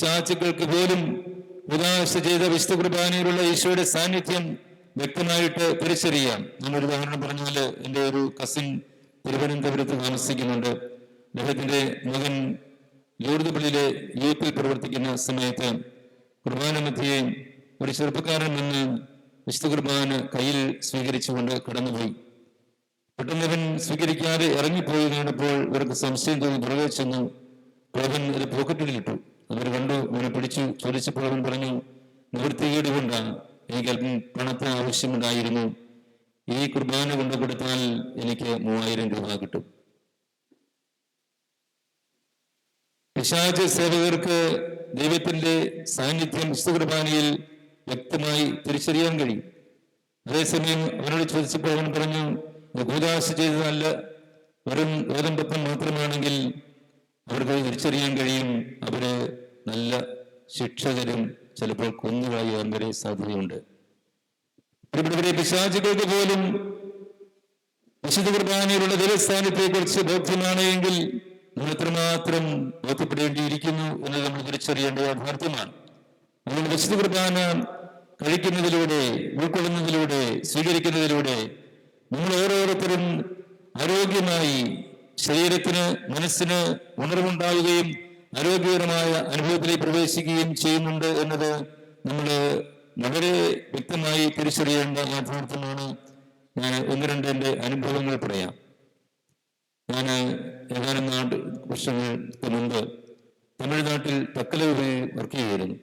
പിശാചുക്കൾക്ക് പോലും ഉദാശ ചെയ്ത വിശുദ്ധ കുർബാനയിലുള്ള ഈശോയുടെ സാന്നിധ്യം വ്യക്തമായിട്ട് തിരിച്ചറിയാം. ഞാനൊരു ഉദാഹരണം പറഞ്ഞാൽ എന്റെ ഒരു കസിൻ തിരുവനന്തപുരത്ത് താമസിക്കുന്നുണ്ട്. അദ്ദേഹത്തിന്റെ മകൻ ലൂർദുപള്ളിയിലെ യു യൂത്തിൽ പ്രവർത്തിക്കുന്ന സമയത്ത് കുർബാന മധ്യയെ ഒരു ചെറുപ്പക്കാരൻ നിന്ന് വിശുദ്ധ കുർബാന കയ്യിൽ സ്വീകരിച്ചുകൊണ്ട് കടന്നുപോയി. പെട്ടെന്നവൻ സ്വീകരിക്കാതെ ഇറങ്ങിപ്പോയി കണ്ടപ്പോൾ ഇവർക്ക് സംശയം തോന്നി പുറകെ ചെന്നു. പ്രഭൻ ഒരു പോക്കറ്റിൽ പോക്കറ്റിലിട്ടു. അവർ കണ്ടു അവരെ പിടിച്ചു ചോദിച്ചപ്പോൾ അവൻ പറഞ്ഞു നിവൃത്തികേട് കൊണ്ടാണ് എനിക്ക് അല്പം പണത്തിന് ആവശ്യമുണ്ടായിരുന്നു. ഈ കുർബാന കൊണ്ടു കൊടുത്താൽ എനിക്ക് മൂവായിരം രൂപ കിട്ടും. പിശാച സേവകർക്ക് ദൈവത്തിന്റെ സാന്നിധ്യം വിശ്വകുർബാനയിൽ വ്യക്തമായി തിരിച്ചറിയാൻ കഴിയും. അതേസമയം അവരോട് ചോദിച്ചപ്പോൾ അവൻ പറഞ്ഞു ഭൂദാശ ചെയ്തതല്ല വെറും വേദമ്പത്രം മാത്രമാണെങ്കിൽ അവർക്ക് തിരിച്ചറിയാൻ കഴിയും. അവർ നല്ല ശിക്ഷകരും ചിലപ്പോൾ കൊന്നുകളയാൻ വരെ സാധ്യതയുണ്ട്. പ്രിയപ്പെട്ടവരെ പിശാചുകൾക്ക് പോലും വിശുദ്ധ കുർബാനയിലുള്ള ദൈവസ്ഥാനത്തെ കുറിച്ച് ബോധ്യമാണ് എങ്കിൽ നമ്മൾ ബോധ്യപ്പെടേണ്ടിയിരിക്കുന്നു എന്നത് നമ്മൾ തിരിച്ചറിയേണ്ട യാഥാർത്ഥ്യമാണ്. നമ്മൾ വിശുദ്ധ കുർബാന കഴിക്കുന്നതിലൂടെ ഉൾക്കൊള്ളുന്നതിലൂടെ സ്വീകരിക്കുന്നതിലൂടെ നമ്മൾ ഓരോരുത്തരും ആരോഗ്യമായി ശരീരത്തിന് മനസ്സിന് ഉണർവുണ്ടാവുകയും ആരോഗ്യകരമായ അനുഭവത്തിലേക്ക് പ്രവേശിക്കുകയും ചെയ്യുന്നുണ്ട് എന്നത് നമ്മൾ വളരെ വ്യക്തമായി തിരിച്ചറിയേണ്ട യാഥാർത്ഥ്യമാണ്. ഞാൻ ഒന്ന് രണ്ട് എന്റെ അനുഭവങ്ങൾ പറയാം. ഞാൻ ഏതാനും നാട് വർഷങ്ങൾക്ക് മുമ്പ് തമിഴ്നാട്ടിൽ തക്കലൂരിൽ വർക്ക് ചെയ്തിരുന്നു.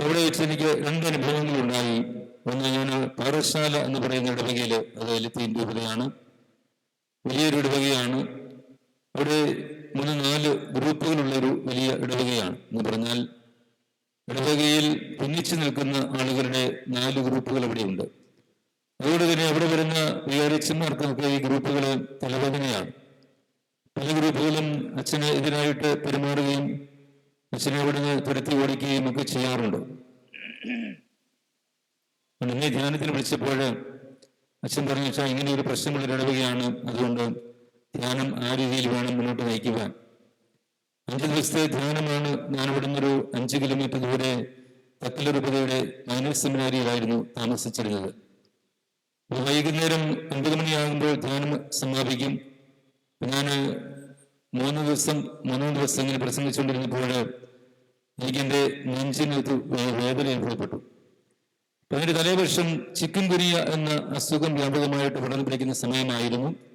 അവിടെ വെച്ച് എനിക്ക് രണ്ട് അനുഭവങ്ങൾ ഉണ്ടായി. ഒന്ന് ഞാൻ പാറശാല എന്ന് പറയുന്ന ഇടവകയിൽ അത് ലത്തീൻ രൂപതയാണ്. വലിയൊരു ഇടവകയാണ്. അവിടെ മൂന്ന് നാല് ഗ്രൂപ്പുകളുള്ള ഒരു വലിയ ഇടവകയാണ്. എന്ന് പറഞ്ഞാൽ ഇടവകയിൽ ഒന്നിച്ചു നിൽക്കുന്ന ആളുകളുടെ നാല് ഗ്രൂപ്പുകൾ അവിടെയുണ്ട്. അതുകൊണ്ട് തന്നെ അവിടെ വരുന്ന വികാരിച്ചന്മാർക്കൊക്കെ ഈ ഗ്രൂപ്പുകൾ തലവേദനയാണ്. പല ഗ്രൂപ്പുകളും അച്ഛനെ എതിരായിട്ട് പെരുമാറുകയും അച്ഛനെ അവിടുന്ന് തുരത്തി ഓടിക്കുകയും ഒക്കെ ചെയ്യാറുണ്ട്. എന്നെ ധ്യാനത്തിന് വിളിച്ചപ്പോൾ അച്ഛൻ പറഞ്ഞു വെച്ചാൽ ഇങ്ങനെ ഒരു പ്രശ്നമുള്ള ഇടവകയാണ്. അതുകൊണ്ട് ധ്യാനം ആ രീതിയിൽ വേണം മുന്നോട്ട് നയിക്കുവാൻ അഞ്ച് ദിവസത്തെ ധ്യാനമാണ് ഞാൻ ഇവിടുന്ന് ഒരു അഞ്ച് കിലോമീറ്റർ ദൂരെ തക്കലൊരുപതയുടെ മൈനർ സെമിനാരിയിലായിരുന്നു താമസിച്ചിരുന്നത്. വൈകുന്നേരം ഒൻപത് മണിയാകുമ്പോൾ ധ്യാനം സമാപിക്കും. ഞാൻ മൂന്ന് ദിവസം മൂന്നാം ദിവസം ഇങ്ങനെ പ്രസംഗിച്ചുകൊണ്ടിരുന്നപ്പോൾ എനിക്ക് എന്റെ നെഞ്ചിനകത്ത് വേദന അനുഭവപ്പെട്ടു. അതിന്റെ തലേവർഷം ചിക്കൻ ഗുരിയ എന്ന അസുഖം വ്യാപകമായിട്ട് പടർന്നു പിടിക്കുന്ന സമയമായിരുന്നു.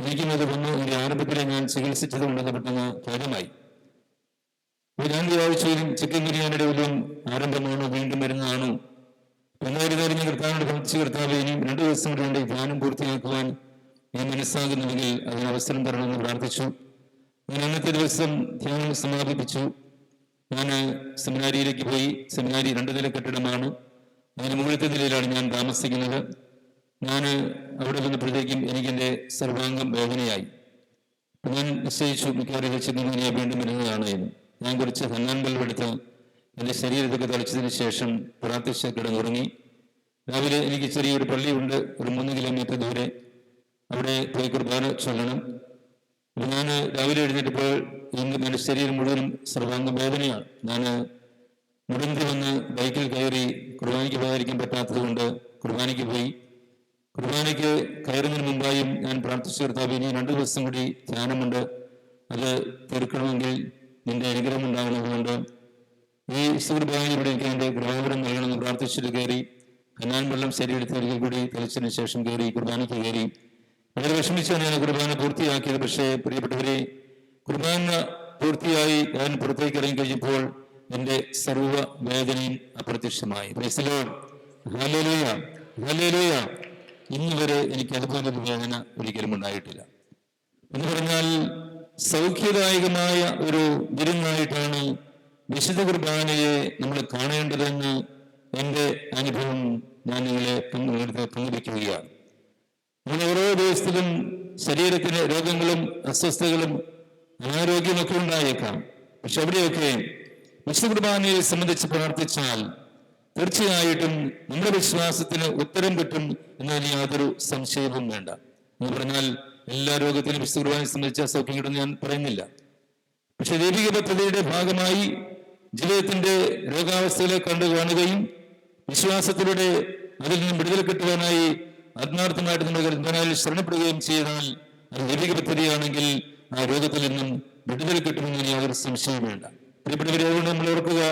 എനിക്കും അത് വന്നു ആരംഭത്തിലെ ഞാൻ ചികിത്സിച്ചത് കൊണ്ടെന്ന് പെട്ടെന്ന് അപ്പൊ ഞാൻ വിചാരിച്ചു ചിക്കൻ ബിരിയാണിയുടെ വല്ലതും ആരംഭമാണോ വീണ്ടും വരുന്നതാണോ. കാര്യം ഞാൻ കർത്താവിനോട് പ്രവർത്തിച്ച് കർത്താവ് ഇനിയും രണ്ടു ദിവസം കൂടി ധ്യാനം പൂർത്തിയാക്കുവാൻ ഞാൻ മനസ്സാകുന്നുവെങ്കിൽ അതിന് അവസരം തരണമെന്ന് പ്രാർത്ഥിച്ചു. ഞാൻ അന്നത്തെ ദിവസം ധ്യാനം സമാപിപ്പിച്ചു. ഞാൻ സെമിനാരിയിലേക്ക് പോയി. സെമിനാരി രണ്ടു നില കെട്ടിടമാണ്. അതിന് മുകളിലത്തെ നിലയിലാണ് ഞാൻ താമസിക്കുന്നത്. ഞാൻ അവിടെ വന്നപ്പോഴത്തേക്കും എനിക്കെന്റെ സർവാംഗം വേദനയായി. ഞാൻ നിശ്ചയിച്ചു മിക്കവാറും വെച്ച് ഇങ്ങനെ വീണ്ടും വരുന്നതാണ് എന്ന് ഞാൻ കുറച്ച് ഹന്നാൻകൽ എടുത്ത് എന്റെ ശരീരത്തൊക്കെ തളിച്ചതിന് ശേഷം പ്രാർത്ഥിച്ച് കിടന്നുറങ്ങി. രാവിലെ എനിക്ക് ചെറിയൊരു പള്ളിയുണ്ട് ഒരു മൂന്ന് കിലോമീറ്റർ ദൂരെ. അവിടെ പോയി കുർബാന ചൊല്ലണം. ഞാൻ രാവിലെ എഴുന്നേറ്റപ്പോൾ ഇന്ന് എന്റെ ശരീരം മുഴുവനും സർവാംഗ വേദനയാണ്. ഞാൻ മുടന്തി വന്ന് ബൈക്കിൽ കയറി കുർബാനയ്ക്ക് പോകാതിരിക്കാൻ പറ്റാത്തത് കൊണ്ട് കുർബാനയ്ക്ക് പോയി. കുർബാനയ്ക്ക് കയറുന്നതിന് മുമ്പായും ഞാൻ പ്രാർത്ഥിച്ചു കർത്താവ് ഇനി രണ്ടു ദിവസം കൂടി ധ്യാനമുണ്ട്. അത് തീർക്കണമെങ്കിൽ നിന്റെ അനുഗ്രഹം ഉണ്ടാകണമെന്നുണ്ട് ഈ സുഹൃബാനിലൂടെ എനിക്ക് എന്റെ കൃപാവരം നൽകണമെന്ന് പ്രാർത്ഥിച്ചിട്ട് കയറി കന്നാൻ വെള്ളം ശരീരത്തിൽ ഒരിക്കൽ കൂടി തെളിച്ചതിന് ശേഷം കയറി കുർബാനയ്ക്ക് കയറി. വളരെ വിഷമിച്ചാണ് ഞാൻ കുർബാന പൂർത്തിയാക്കിയത്. പക്ഷേ പ്രിയപ്പെട്ടവരെ കുർബാന പൂർത്തിയായി ഞാൻ പുറത്തേക്ക് ഇറങ്ങി കഴിഞ്ഞപ്പോൾ എന്റെ സർവ വേദനയും അപ്രത്യക്ഷമായി. Praise the Lord. Hallelujah. Hallelujah. ഇന്ന് വരെ എനിക്ക് അതുപോലൊരു വേദന ഒരിക്കലും ഉണ്ടായിട്ടില്ല എന്ന് പറഞ്ഞാൽ സൗഖ്യദായകമായ ഒരു വിരുന്നായിട്ടാണ് വിശുദ്ധ കുർബാനയെ നമ്മൾ കാണേണ്ടതെന്ന് എന്റെ അനുഭവം ഞാൻ നിങ്ങളെ പങ്കുവയ്ക്കുകയാണ് നമ്മൾ ഓരോ ദിവസത്തിലും ശരീരത്തിന് രോഗങ്ങളും അസ്വസ്ഥതകളും അനാരോഗ്യമൊക്കെ ഉണ്ടായേക്കാം പക്ഷെ അവിടെയൊക്കെ വിശുദ്ധ കുർബാനയെ സംബന്ധിച്ച് പ്രാർത്ഥിച്ചാൽ തീർച്ചയായിട്ടും നമ്മുടെ വിശ്വാസത്തിന് ഉത്തരം കിട്ടും എന്നതിന് യാതൊരു സംശയവും വേണ്ട. എന്ന് പറഞ്ഞാൽ എല്ലാ രോഗത്തിനും വിശുദ്ധ കുർബാനയെ സംബന്ധിച്ച സൗഖ്യം കിട്ടും ഞാൻ പറയുന്നില്ല. പക്ഷെ ദൈവിക പദ്ധതിയുടെ ഭാഗമായി ജീവിതത്തിന്റെ രോഗാവസ്ഥയിലെ കണ്ടു കാണുകയും വിശ്വാസത്തിലൂടെ അതിൽ നിന്നും വിടുതൽ കിട്ടുവാനായി ആത്മാർത്ഥമായിട്ട് നമ്മുടെ ഗ്രന്ഥനായി ശരണപ്പെടുകയും ചെയ്താൽ അത് ദൈവിക പദ്ധതിയാണെങ്കിൽ ആ രോഗത്തിൽ നിന്നും വിടുതൽ കിട്ടുമെന്ന് യാതൊരു സംശയവും വേണ്ട. പ്രിയപ്പെട്ടവരെ അതുകൊണ്ട് നമ്മൾ ഓർക്കുക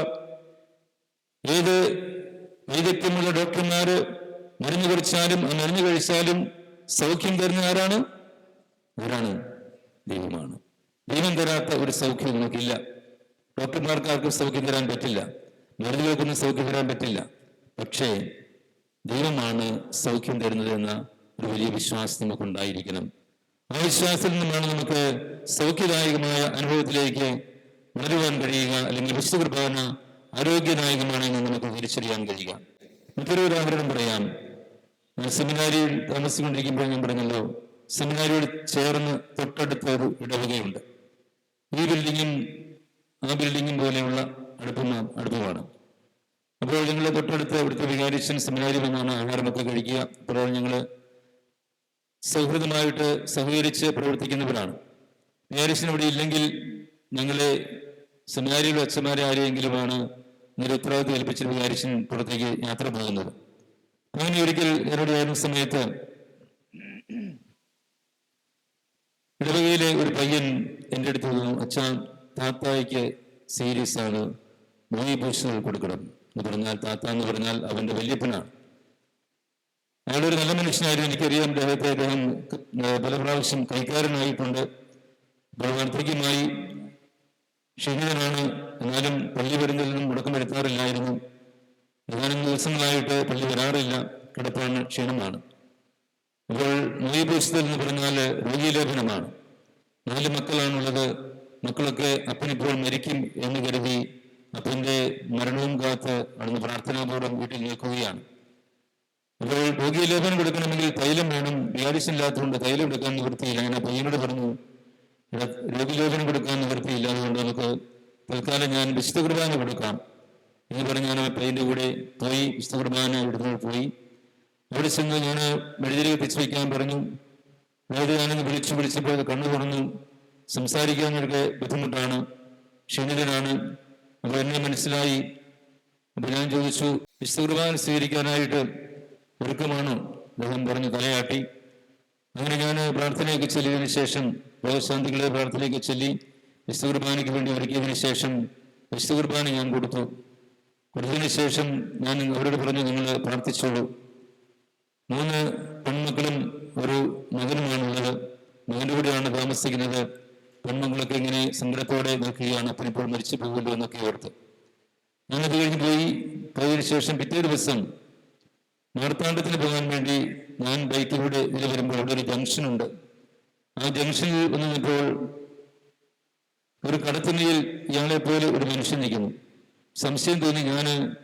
ഏത് വൈദഗ്ധ്യമുള്ള ഡോക്ടർമാര് മരുന്ന് കുറിച്ചാലും ആ മരുന്ന് കഴിച്ചാലും സൗഖ്യം തരുന്ന ആരാണ്? ആരാണ്? ദൈവമാണ്. ദൈവം തരാത്ത ഒരു സൗഖ്യം നമുക്കില്ല. ഡോക്ടർമാർക്ക് ആർക്കും സൗഖ്യം തരാൻ പറ്റില്ല. മരുന്ന് കേൾക്കുന്ന സൗഖ്യം തരാൻ പറ്റില്ല. പക്ഷേ ദൈവമാണ് സൗഖ്യം തരുന്നത് എന്ന ഒരു വലിയ വിശ്വാസം നമുക്കുണ്ടായിരിക്കണം. ആ വിശ്വാസത്തിൽ നിന്നുമാണ് നമുക്ക് സൗഖ്യദായകമായ അനുഭവത്തിലേക്ക് വളരുവാൻ കഴിയുക. അല്ലെങ്കിൽ വിശുദ്ധ ആരോഗ്യദായകമാണെന്ന് നമുക്ക് തിരിച്ചറിയാൻ കഴിയുക. മറ്റൊരു ഉദാഹരണം പറയാം. സെമിനാരിയിൽ താമസിച്ചുകൊണ്ടിരിക്കുമ്പോൾ ഞാൻ പറഞ്ഞല്ലോ സെമിനാരിയോട് ചേർന്ന് തൊട്ടടുത്ത ഒരു ഇടവകയുണ്ട്. ഈ ബിൽഡിങ്ങും ആ ബിൽഡിങ്ങും പോലെയുള്ള അടുപ്പം അടുപ്പമാണ്. അപ്പോൾ ഞങ്ങൾ തൊട്ടടുത്ത് ഇവിടുത്തെ വികാരിച്ചൻ സെമിനാരി വന്നാണ് ആഹാരമൊക്കെ കഴിക്കുക. അപ്പോൾ ഞങ്ങൾ സൗഹൃദമായിട്ട് സഹകരിച്ച് പ്രവർത്തിക്കുന്നവരാണ്. വികാരിച്ചൻ ഇവിടെ ഇല്ലെങ്കിൽ ഞങ്ങളെ സെമിനാരിയിലെ അച്ഛന്മാരെ ആരെയെങ്കിലുമാണ് ഇങ്ങനെ ഉത്തരവാദിത്വം ഏൽപ്പിച്ചിട്ട് വികാരിച്ചൻ പുറത്തേക്ക് യാത്ര പോകുന്നത്. അങ്ങനെ ഒരിക്കൽ എന്നോട് ആയിരുന്ന സമയത്ത് ഇടവകയിലെ ഒരു പയ്യൻ എന്റെ അടുത്ത് വന്നു അച്ഛൻ താത്തായ്ക്ക് സീരിയസ് ആണ്. ഭൂമിഭൂഷണൽ കൊടുക്കണം. എന്ന് പറഞ്ഞാൽ താത്ത എന്ന് പറഞ്ഞാൽ അവന്റെ വല്യപ്പനാണ് അയാളൊരു നല്ല മനുഷ്യനായിരുന്നു. എനിക്കറിയാം അദ്ദേഹത്തെ അദ്ദേഹം പല പ്രാവശ്യം കൈക്കാരനായിട്ടുണ്ട് അപ്പോൾ വാർദ്ധക്യമായി ക്ഷീണിതനാണ് എന്നാലും പള്ളി വരുന്നതിൽ നിന്നും മുടക്കം വരുത്താറില്ലായിരുന്നു. ഏതാനും ദിവസങ്ങളായിട്ട് പള്ളി വരാറില്ല. കിടപ്പാണ് ക്ഷീണമാണ്. അപ്പോൾ നോയിപൂശിതൽ എന്ന് പറഞ്ഞാൽ രോഗീലേഖനമാണ് നാല് മക്കളാണുള്ളത്. മക്കളൊക്കെ അപ്പനിപ്പോൾ മരിക്കും എന്ന് കരുതി അപ്പന്റെ മരണവും കാത്ത് അവിടുന്ന് പ്രാർത്ഥനാപൂർവം വീട്ടിൽ നിൽക്കുകയാണ്. അപ്പോൾ രോഗീലേപനം കൊടുക്കണമെങ്കിൽ തൈലം വേണം. വ്യാഴിച്ചില്ലാത്തതുകൊണ്ട് തൈലം എടുക്കാൻ നിവൃത്തിയില്ല. അങ്ങനെ പയ്യനോട് പറഞ്ഞു "എടാ, രോഗീലേപനം കൊടുക്കാൻ നിവൃത്തിയില്ലാതുകൊണ്ട് നമുക്ക് തൽക്കാലം ഞാൻ വിശുദ്ധ കുർബാന കൊടുക്കാം. എന്ന് പറഞ്ഞ് ഞാൻ ആ കൂടെ പോയി വിശുദ്ധ കുർബാന ഇവിടുന്ന് പോയി. അവിടെ ചെന്ന് ഞാൻ മെഴുതിരി എത്തിച്ചു വയ്ക്കാൻ പറഞ്ഞു. അതായത് ഞാനൊന്ന് വിളിച്ചു വിളിച്ചപ്പോൾ അത് കണ്ണു തുറന്നു. സംസാരിക്കാൻ സംസാരിക്കാനൊക്കെ ബുദ്ധിമുട്ടാണ്. ക്ഷീണിതനാണ്. അപ്പോൾ എന്നെ മനസ്സിലായി. അപ്പൊ ഞാൻ ചോദിച്ചു വിശുദ്ധ കുർബാന സ്വീകരിക്കാനായിട്ട് ഒരുക്കമാണോ? അദ്ദേഹം പറഞ്ഞു തലയാട്ടി. അങ്ങനെ ഞാൻ പ്രാർത്ഥനയൊക്കെ ചൊല്ലിയതിനു ശേഷം രോഗശാന്തികളെ പ്രാർത്ഥനയൊക്കെ ചൊല്ലി വിശുദ്ധ കുർബാനയ്ക്ക് വേണ്ടി ഒരുക്കിയതിനു ശേഷം വിശുദ്ധ കുർബാന ഞാൻ കൊടുത്തു. കൊടുത്തതിന് ശേഷം ഞാൻ അവരോട് പറഞ്ഞു നിങ്ങൾ പ്രാർത്ഥിച്ചോളൂ. മൂന്ന് പെൺമക്കളും ഒരു മകനുമാണുള്ളത്. മകന്റെ കൂടെയാണ് താമസിക്കുന്നത്. പെൺമക്കളൊക്കെ ഇങ്ങനെ സങ്കടത്തോടെ നിൽക്കുകയാണ്. അപ്പോൾ ഇപ്പോൾ മരിച്ചു പോകുമല്ലോ എന്നൊക്കെ ഓർത്ത്. ഞാനത് കഴിഞ്ഞ് പോയി. പോയതിനു ശേഷം പിറ്റേ ദിവസം മാർത്താണ്ഡത്തിന് പോകാൻ വേണ്ടി ഞാൻ ബൈക്കിലൂടെ ഇതിൽ വരുമ്പോൾ അവിടെ ഒരു ജംഗ്ഷൻ ഉണ്ട്. ആ ജംഗ്ഷനിൽ വന്നപ്പോൾ ഒരു കടത്തിനിയിൽ ഇയാളെ പോലെ ഒരു മനുഷ്യൻ നിൽക്കുന്നു. സംശയം തോന്നി ഞാൻ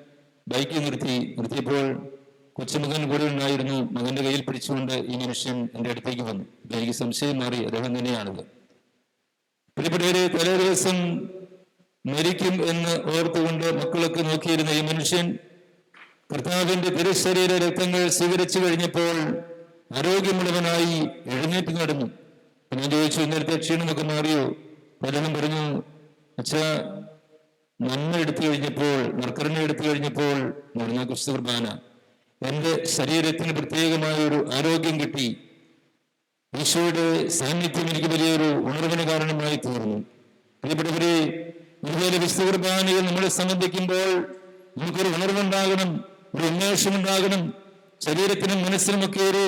ബൈക്ക് നിർത്തി. നിർത്തിയപ്പോൾ കൊച്ചുമകൻ കൂടെ ഉണ്ടായിരുന്നു. മകന്റെ കയ്യിൽ പിടിച്ചുകൊണ്ട് ഈ മനുഷ്യൻ എന്റെ അടുത്തേക്ക് വന്നു. എനിക്ക് സംശയം മാറി. അദ്ദേഹം തന്നെയാണത്. പ്രിയപ്പെട്ടവരെ തലേ ദിവസം മരിക്കും എന്ന് ഓർത്തുകൊണ്ട് മക്കളൊക്കെ നോക്കിയിരുന്ന ഈ മനുഷ്യൻ കർത്താവിന്റെ തിരുശരീര രക്തങ്ങൾ സ്വീകരിച്ചു കഴിഞ്ഞപ്പോൾ ആരോഗ്യമുള്ളവനായി എഴുന്നേറ്റ് നടന്നു. ഞാൻ ചോദിച്ചു ഇന്നലത്തെ ക്ഷീണമൊക്കെ മാറിയോ? പലരും പറഞ്ഞു അച്ഛാ നന്മ എടുത്തു കഴിഞ്ഞപ്പോൾ നർക്കറിനെ എടുത്തു കഴിഞ്ഞപ്പോൾ നടന്ന ക്രിസ്തു കുർബാന. എന്റെ ശരീരത്തിന് പ്രത്യേകമായ ഒരു ആരോഗ്യം കിട്ടി. ഈശോയുടെ സാന്നിധ്യം എനിക്ക് വലിയൊരു ഉണർവിന് കാരണമായി തീർന്നു. പ്രിയപ്പെട്ടവരെ ഇതുപോലെ വിശുദ്ധ കുർബാനയിൽ നമ്മളെ സംബന്ധിക്കുമ്പോൾ നമുക്കൊരു ഉണർവുണ്ടാകണം. ഒരു ഉന്മേഷം ഉണ്ടാകണം ശരീരത്തിനും മനസ്സിനുമൊക്കെ ഒരു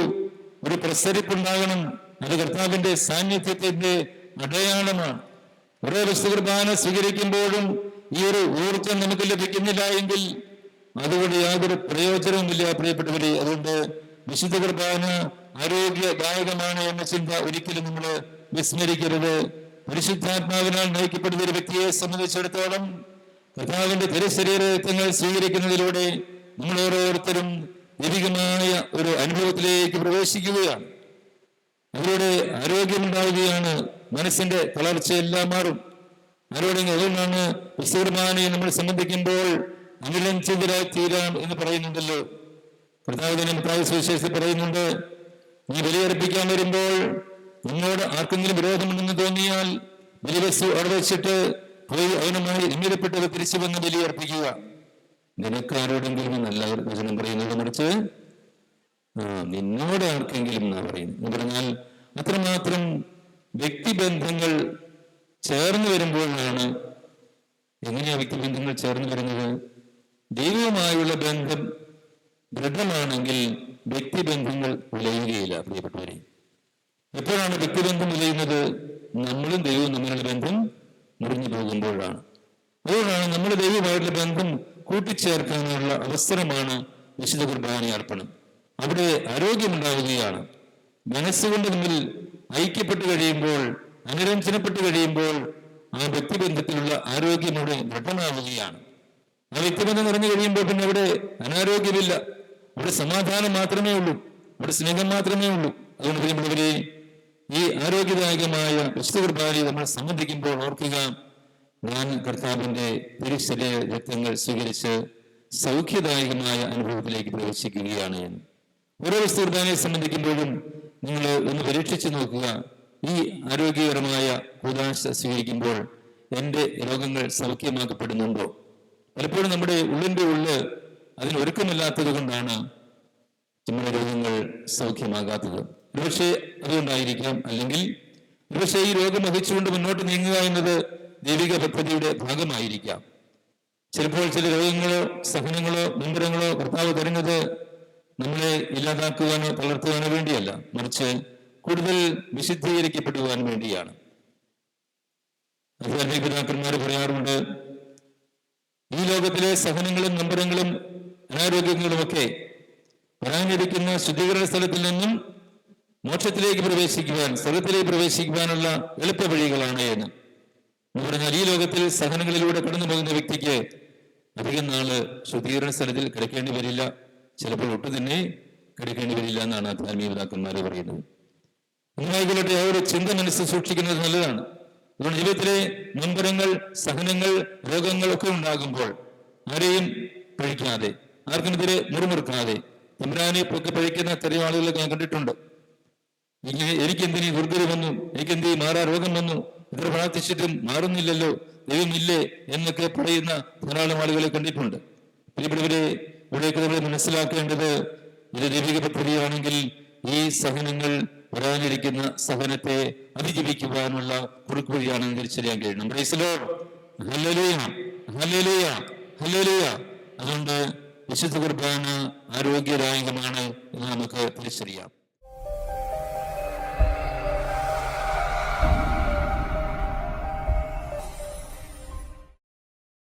ഒരു പ്രസരിപ്പുണ്ടാകണം. അത് കർത്താവിന്റെ സാന്നിധ്യത്തിന്റെ അടയാളമാണ്. ഓരോ വിശുദ്ധ കുർബാന സ്വീകരിക്കുമ്പോഴും ഈ ഒരു ഊർജം നമുക്ക് ലഭിക്കുന്നില്ല എങ്കിൽ അതുകൊണ്ട് യാതൊരു പ്രയോജനവുമില്ല പ്രിയപ്പെട്ടവരെ. അതുകൊണ്ട് വിശുദ്ധ കുർബാന ആരോഗ്യദായകമാണ് എന്ന ചിന്ത ഒരിക്കലും നമ്മൾ വിസ്മരിക്കരുത്. പരിശുദ്ധാത്മാവിനാൽ നയിക്കപ്പെടുന്ന ഒരു വ്യക്തിയെ സംബന്ധിച്ചിടത്തോളം കർത്താവിന്റെ തിരുശരീരത്വങ്ങൾ സ്വീകരിക്കുന്നതിലൂടെ നമ്മൾ ഓരോരുത്തരും ദൈവികമായ ഒരു അനുഭവത്തിലേക്ക് പ്രവേശിക്കുകയാണ്. അവരുടെ ആരോഗ്യമുണ്ടാവുകയാണ്. മനസ്സിന്റെ തളർച്ചയെല്ലാം മാറും. ആരോടെങ്കിലും അതുകൊണ്ടാണ് വിശുദ്ധമാനെ നമ്മൾ സംബന്ധിക്കുമ്പോൾ അനിലം ചിന്തരായി തീരാം എന്ന് പറയുന്നുണ്ടല്ലോ. കർത്താവിനെ പ്രാവശ്യം പറയുന്നുണ്ട് നീ ബലിയർപ്പിക്കാൻ വരുമ്പോൾ നിന്നോട് ആർക്കെങ്കിലും വിരോധമുണ്ടെന്ന് തോന്നിയാൽ ബലിവസ്തു അവിടെ വെച്ചിട്ട് പോയി അവനുമായി നിമിതപ്പെട്ടവ തിരിച്ചു വന്ന് ബലിയർപ്പിക്കുക. നിനക്ക് ആരോടെങ്കിലും ഒരു വചനം പറയുന്നത് മറിച്ച് ആ നിന്നോട് ആർക്കെങ്കിലും എന്നാ പറയുന്നത് എന്ന് പറഞ്ഞാൽ അത്രമാത്രം വ്യക്തിബന്ധങ്ങൾ ചേർന്ന് വരുമ്പോഴാണ് എങ്ങനെയാ വ്യക്തിബന്ധങ്ങൾ ചേർന്ന് വരുന്നത്? ദൈവവുമായുള്ള ബന്ധം ദൃഢമാണെങ്കിൽ വ്യക്തിബന്ധങ്ങൾ ഉലയുകയില്ല പ്രിയപ്പെട്ടവരെ. എപ്പോഴാണ് വ്യക്തിബന്ധം ഉലയുന്നത് നമ്മളും ദൈവവും തമ്മിലുള്ള ബന്ധം മുറിഞ്ഞു പോകുമ്പോഴാണ്. അതുകൊണ്ടാണ് നമ്മുടെ ദൈവമായിട്ടുള്ള ബന്ധം കൂട്ടിച്ചേർക്കാനുള്ള അവസരമാണ് വിശുദ്ധ കുർബാന അർപ്പണം അവിടെ ആരോഗ്യമുണ്ടാവുകയാണ്. മനസ്സുകൊണ്ട് തമ്മിൽ ഐക്യപ്പെട്ട് കഴിയുമ്പോൾ അനുരഞ്ജനപ്പെട്ട് കഴിയുമ്പോൾ ആ വ്യക്തിബന്ധത്തിലുള്ള ആരോഗ്യം അവിടെ ദൃഢമാവുകയാണ്. ആ വ്യക്തിബന്ധം നിറഞ്ഞു കഴിയുമ്പോൾ പിന്നെ അവിടെ അനാരോഗ്യമില്ല. അവിടെ സമാധാനം മാത്രമേ ഉള്ളൂ. അവിടെ സ്നേഹം മാത്രമേ ഉള്ളൂ. അതുകൊണ്ട് പ്രിയമുള്ളവരെ ഈ ആരോഗ്യദായകമായ വിശുദ്ധ കുർബാനയെ നമ്മൾ സംബന്ധിക്കുമ്പോൾ ഓർക്കുക ഞാൻ കർത്താവിന്റെ തിരുശരീര രക്തങ്ങൾ സ്വീകരിച്ച് സൗഖ്യദായകമായ അനുഭവത്തിലേക്ക് പ്രവേശിക്കുകയാണ്. ഞാൻ ഓരോ കുർബാനയെ സംബന്ധിക്കുമ്പോഴും നിങ്ങൾ ഒന്ന് പരീക്ഷിച്ചു നോക്കുക. ഈ ആരോഗ്യകരമായ കൂതാശ സ്വീകരിക്കുമ്പോൾ എന്റെ രോഗങ്ങൾ സൗഖ്യമാക്കപ്പെടുന്നുണ്ടോ? പലപ്പോഴും നമ്മുടെ ഉള്ളിന്റെ ഉള്ള് അതിന് ഒരുക്കമില്ലാത്തത് കൊണ്ടാണ് നമ്മുടെ രോഗങ്ങൾ സൗഖ്യമാകാത്തത്. ഒരുപക്ഷെ അതുകൊണ്ടായിരിക്കാം. അല്ലെങ്കിൽ ഒരുപക്ഷെ ഈ രോഗം വഹിച്ചുകൊണ്ട് മുന്നോട്ട് നീങ്ങുക എന്നത് ദൈവിക പദ്ധതിയുടെ ഭാഗമായിരിക്കാം. ചിലപ്പോൾ ചില രോഗങ്ങളോ സഹനങ്ങളോ നൊമ്പരങ്ങളോ കർത്താവ് തരുന്നത് നമ്മളെ ഇല്ലാതാക്കുവാനോ തളർത്തുവാനോ വേണ്ടിയല്ല. മറിച്ച് കൂടുതൽ വിശുദ്ധീകരിക്കപ്പെടുവാൻ വേണ്ടിയാണ്. അതുപോലെ പിതാക്കന്മാർ പറയാറുണ്ട് ഈ ലോകത്തിലെ സഹനങ്ങളും നമ്പരങ്ങളും അനാരോഗ്യങ്ങളുമൊക്കെ വരാനിരിക്കുന്ന ശുദ്ധീകരണ സ്ഥലത്തിൽ നിന്നും മോക്ഷത്തിലേക്ക് പ്രവേശിക്കുവാൻ സ്ഥലത്തിലേക്ക് പ്രവേശിക്കുവാനുള്ള എളുപ്പ വഴികളാണ് എന്ന്. എന്ന് പറഞ്ഞാൽ ഈ ലോകത്തിൽ സഹനങ്ങളിലൂടെ കടന്നു പോകുന്ന വ്യക്തിക്ക് അധികം നാൾ ശുദ്ധീകരണ സ്ഥലത്തിൽ കിടക്കേണ്ടി വരില്ല. ചിലപ്പോൾ ഒട്ടു തന്നെ കിടക്കേണ്ടി വരില്ല എന്നാണ് ആത്മീയ പിതാക്കന്മാർ പറയുന്നത്. നിങ്ങളായിക്കൊള്ളട്ടെ ആ ഒരു ചിന്ത മനസ്സിൽ സൂക്ഷിക്കുന്നത് നല്ലതാണ്. അതുകൊണ്ട് ജീവിതത്തിലെ മുൻപരങ്ങൾ സഹനങ്ങൾ രോഗങ്ങൾ ഒക്കെ ഉണ്ടാകുമ്പോൾ ആരെയും പഴിക്കാതെ ആർക്കുമെതിരെ മുറിമുറുക്കാതെ തമ്പുരാനെ ഒക്കെ പഴിക്കുന്ന ചെറിയ ആളുകളൊക്കെ ഞാൻ കണ്ടിട്ടുണ്ട്. ഇങ്ങനെ എനിക്കെന്തിനീ ദുർഗതി വന്നു? എനിക്കെന്തീ മാറാ രോഗം വന്നു? ഇത്ര പ്രാർത്ഥിച്ചിട്ടും മാറുന്നില്ലല്ലോ ദൈവമില്ലേ എന്നൊക്കെ പറയുന്ന ധാരാളം ആളുകളെ കണ്ടിട്ടുണ്ട്. പ്രിയപ്പെട്ടവരെ ഇവിടേക്ക് നമ്മൾ മനസ്സിലാക്കേണ്ടത് ഒരു ദൈവിക പദ്ധതിയാണെങ്കിൽ ഈ സഹനങ്ങൾ വരാനിരിക്കുന്ന സഹനത്തെ അതിജീവിക്കുവാനുള്ള കുറുക്കു വഴിയാണ് തിരിച്ചറിയാൻ കഴിയണം. അതുകൊണ്ട് വിശുദ്ധ കുർബാന ആരോഗ്യദായകമാണ് എന്ന് നമുക്ക് തിരിച്ചറിയാം.